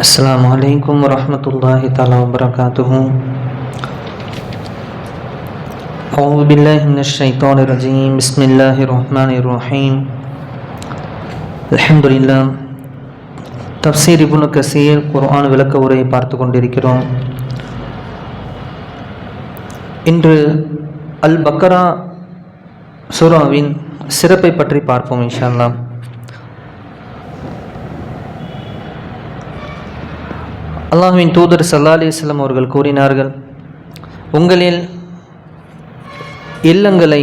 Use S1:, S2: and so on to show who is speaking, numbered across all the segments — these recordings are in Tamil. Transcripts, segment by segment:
S1: السلام عليكم ورحمة الله تعالى وبركاته أعوذ بالله من الشيطان الرجيم بسم الله الرحمن الرحيم الحمد لله தப்சீர் இப்னு கசீர் குர்ஆன் விளக்க உரையை பார்த்து கொண்டிருக்கிறோம் இன்று அல் பக்கரா சூராவின் சிறப்பை பற்றி பார்ப்போம் இன்ஷா அல்லாஹ்வின் தூதர் சல்லா அலிஸ்லாம் அவர்கள் கூறினார்கள் உங்களில் இல்லங்களை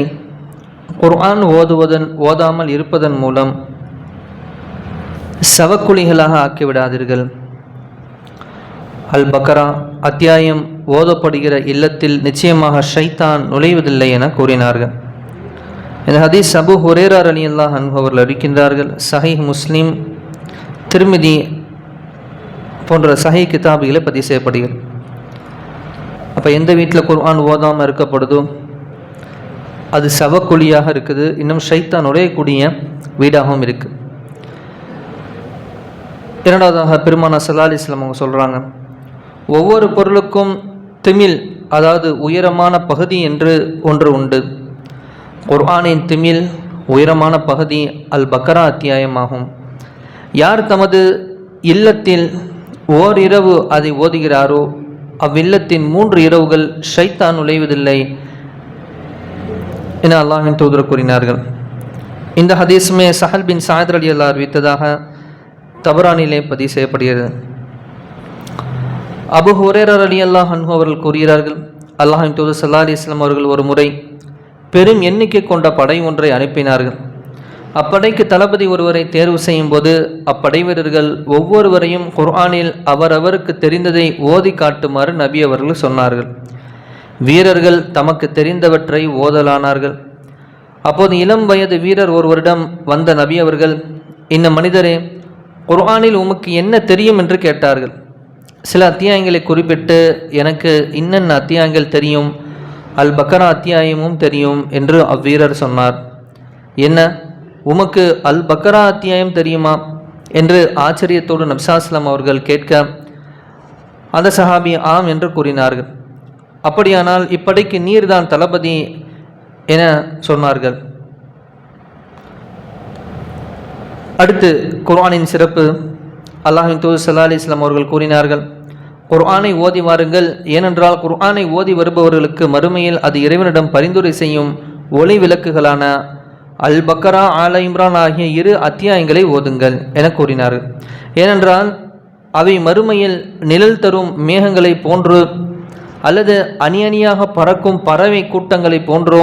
S1: குர்ஆன் ஓதுவதன் ஓதாமல் இருப்பதன் மூலம் சவக்குழிகளாக ஆக்கிவிடாதீர்கள். அல் பக்கரா அத்தியாயம் ஓதப்படுகிற இல்லத்தில் நிச்சயமாக ஷைத்தான் நுழைவதில்லை என கூறினார்கள். இந்த ஹதீஸ் அபு ஹுரேரார் அலி அல்லாஹ் அவர்கள் அறிக்கின்றார்கள் சஹீஹ் முஸ்லீம் திருமிதி போன்ற சஹி கிதாபுகளை பதிவு செய்யப்படுகிறது. அப்போ எந்த வீட்டில் குர்ஆன் ஓதாமல் இருக்கப்படுதோ அது சவக்குழியாக இருக்குது. இன்னும் ஷைத்தான் நுழையக்கூடிய வீடாகவும் இருக்குது இரண்டாவதாக பெருமானா சலாலி இஸ்லாம் அவங்க சொல்கிறாங்க ஒவ்வொரு பொருளுக்கும் திமில் அதாவது உயரமான பகுதி என்று ஒன்று உண்டு. குர்ஆனின் திமில் உயரமான பகுதி அல் பக்கரா அத்தியாயமாகும். யார் தமது இல்லத்தில் ஓரிரவு அதை ஓதுகிறாரோ? அவ்வில்லத்தின் மூன்று இரவுகள் ஷைத்தான் நுழைவதில்லை என அல்லாஹின் தூதர் கூறினார்கள். இந்த ஹதீஸுமே சஹல் பின் சாயத் அலி அல்லா அறிவித்ததாக தபரானிலே பதிவு செய்யப்படுகிறது. அபு ஹுரேரர் அலி அல்லாஹ் அன்ஹு அவர்கள் கூறுகிறார்கள் அல்லாஹின் தூதர் சல்லா அலி இஸ்லாம் அவர்கள் ஒரு முறை பெரும் எண்ணிக்கை கொண்ட படை ஒன்றை அனுப்பினார்கள். அப்படைக்கு தளபதி ஒருவரை தேர்வு செய்யும் போது அப்படை வீரர்கள் ஒவ்வொருவரையும் குர்ஆனில் அவரவருக்கு தெரிந்ததை ஓதி காட்டுமாறு நபி அவர்கள் சொன்னார்கள். வீரர்கள் தமக்கு தெரிந்தவற்றை ஓதலானார்கள். அப்போது இளம் வயது வீரர் ஒருவரிடம் வந்த நபி அவர்கள் இந்த மனிதரே குர்ஆனில் உமக்கு என்ன தெரியும்? என்று கேட்டார்கள். சில அத்தியாயங்களை குறிப்பிட்டு எனக்கு இன்னென்ன அத்தியாயங்கள் தெரியும்? அல் பக்கரா அத்தியாயமும் தெரியும் என்று அவ்வீரர் சொன்னார். என்ன? உமக்கு அல் பக்கரா அத்தியாயம் தெரியுமா? என்று ஆச்சரியத்தோடு நப்சாஸ்லாம் அவர்கள் கேட்க அந்த சஹாபி ஆம் என்று கூறினார்கள். அப்படியானால் இப்படைக்கு நீர்தான் தளபதி என சொன்னார்கள். அடுத்து குர்ஆனின் சிறப்பு. அல்லாஹின் தூது சல்லா அலி இஸ்லாம் அவர்கள் கூறினார்கள் குர்ஆனை ஓதி வாருங்கள். ஏனென்றால் குர்ஆனை ஓதி வருபவர்களுக்கு மறுமையில் அது இறைவனிடம் பரிந்துரை செய்யும் ஒளி விளக்குகளான அல் பக்கரா ஆல இம்ரான் ஆகிய இரு அத்தியாயங்களை ஓதுங்கள் என கூறினார். ஏனென்றால் அவை மறுமையில் நிழல் தரும் மேகங்களை போன்று அல்லது அணியணியாக பறக்கும் பறவை கூட்டங்களை போன்றோ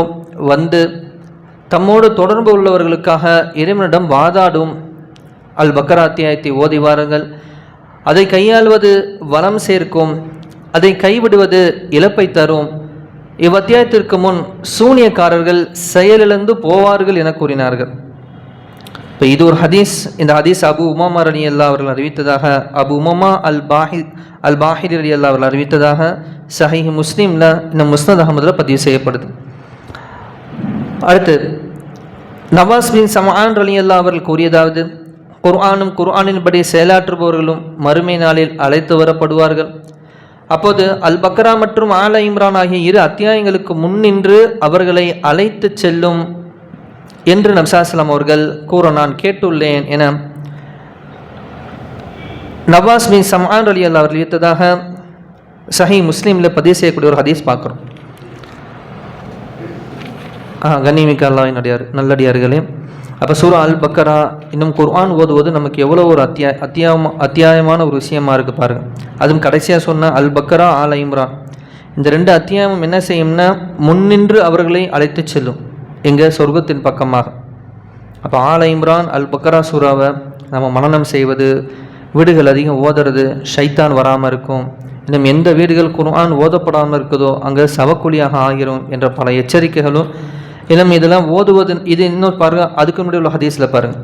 S1: வந்து தம்மோடு தொடர்பு உள்ளவர்களுக்காக இறைவனிடம் வாதாடும் அல் பக்கரா அத்தியாயத்தை ஓதி வாருங்கள். அதை கையாள்வது வளம் சேர்க்கும் அதை கைவிடுவது இழப்பை தரும் இவ்வத்தியாயத்திற்கு முன் சூனியக்காரர்கள் செயலிழந்து போவார்கள் என கூறினார்கள். இப்போ இது ஒரு ஹதீஸ். இந்த ஹதீஸ் அபு உமாமா அலி அல்லா அவர்கள் அறிவித்ததாக அபு உமாமா அல் பாஹி அல் பாஹிர் அலி அல்லா அவர்கள் அறிவித்ததாக சஹீஹ் முஸ்லீமில் இந்த முஸ்னத் அகமதில் பதிவு செய்யப்படுது. அடுத்து நவாஸ் பின் சமான் அலி அல்லா அவர்கள் கூறியதாவது குர்ஆனும் குர்ஆனின்படி செயலாற்றுபவர்களும் மறுமை நாளில் அழைத்து வரப்படுவார்கள். அப்போது அல் பக்ரா மற்றும் ஆல இம்ரான் ஆகிய இரு அத்தியாயங்களுக்கு முன்னின்று அவர்களை அழைத்து செல்லும் என்று நப்சாஸ்லாம் அவர்கள் கூற நான் கேட்டுள்ளேன் என நவாஸ் பின் சமான் அலி அல்லா அவர்கள் ஈர்த்ததாக சஹி முஸ்லீமில் பதிவு செய்யக்கூடிய ஒரு ஹதீஸ் பார்க்குறோம். ஆ கண்ணிமிக்க அல்லாவின் அடியார் நல்லடியார்களே. அப்போ சூரா அல் பக்கரா இன்னும் குர்ஆன் ஓதுவது நமக்கு எவ்வளோ ஒரு அத்தியா அத்தியாயமா அத்தியாயமான ஒரு விஷயமா இருக்குது பாருங்கள் அதுவும் கடைசியாக சொன்ன அல் பக்கரா ஆல் இம்ரான். இந்த ரெண்டு அத்தியாயம் என்ன செய்யும்னா முன்னின்று அவர்களை அழைத்து செல்லும். எங்கள் சொர்க்கத்தின் பக்கமாக. அப்போ ஆல் இம்ரான் அல் பக்கரா சூறாவை நம்ம மனநம் செய்வது வீடுகள் அதிகம் ஓதுறது ஷைத்தான் வராமல் இருக்கும். இன்னும் எந்த வீடுகள் குர்ஆன் ஓதப்படாமல் இருக்குதோ அங்கே சவக்குழியாக ஆகிரும் என்ற பல எச்சரிக்கைகளும் இனம் இதெல்லாம் ஓதுவது இது இன்னொரு பாருங்க அதுக்கு முன்னாடி உள்ள ஹதீஸில் பாருங்க.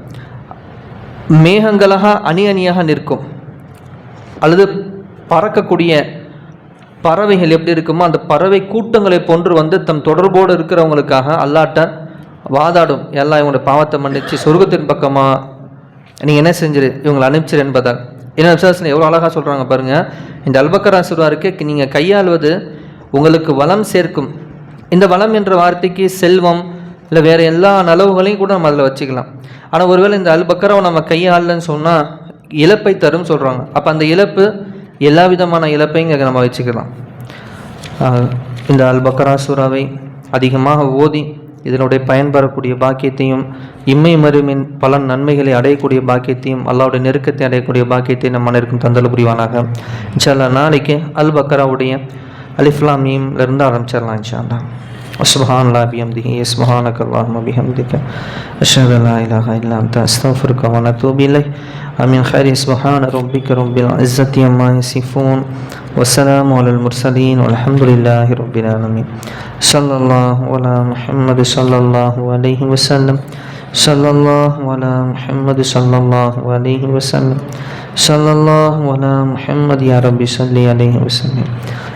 S1: மேகங்களாக அணி அணியாக நிற்கும். அல்லது பறக்கக்கூடிய பறவைகள் எப்படி இருக்குமோ அந்த பறவை கூட்டங்களை போன்று வந்து தம் தொடர்போடு இருக்கிறவங்களுக்காக அல்லாட்ட வாதாடும். எல்லாம் இவங்களோட பாவத்தை மன்னிச்சு சொர்க்கத்தின் பக்கமாக நீங்கள் என்ன செஞ்சிரு? இவங்களை அனுப்பிச்சிரு என்பதால். என்ன விசாசனம் எவ்வளோ அழகாக சொல்கிறாங்க பாருங்கள் இந்த அல்பக்கரா சுறாருக்கு நீங்கள் கையாளுவது உங்களுக்கு வளம் சேர்க்கும். இந்த வளம் என்ற வார்த்தைக்கு செல்வம் இல்லை வேறு எல்லா நலவுகளையும் கூட நம்ம அதில் வச்சுக்கலாம். ஆனால் ஒருவேளை இந்த அல்பக்கராவை நம்ம கையாளன்னு சொன்னால் இழப்பை தரும் சொல்கிறாங்க அப்போ அந்த இழப்பு எல்லா விதமான இழப்பையும் இங்கே நம்ம வச்சுக்கலாம். இந்த அல்பக்கரா சூறாவை அதிகமாக ஓதி இதனுடைய பயன்பெறக்கூடிய பாக்கியத்தையும் இம்மை மருமின் பல நன்மைகளை அடையக்கூடிய பாக்கியத்தையும் அல்லாவுடைய நெருக்கத்தை அடையக்கூடிய பாக்கியத்தையும் நம்ம அனைவருக்கும் தந்தல் புரிவானாக. இன்ஷால்லா நாளைக்கு அல் பக்கராவுடைய அலிஃப்லாமியம்ல இருந்து ஆரம்பிச்சிடலாம் இன்ஷால்லா سبحان الله بحمده سبحانك اللهم بحمدك أشهد أن لا إله إلا أنت أستغفرك ونتوب إليك آمين خير سبحان ربك رب العزة عما يصفون والسلام على المرسلين والحمد لله رب العالمين صلى الله على محمد صلى الله عليه وسلم صلى الله على محمد صلى الله عليه وسلم صلى الله على محمد يا رب صل عليه وسلم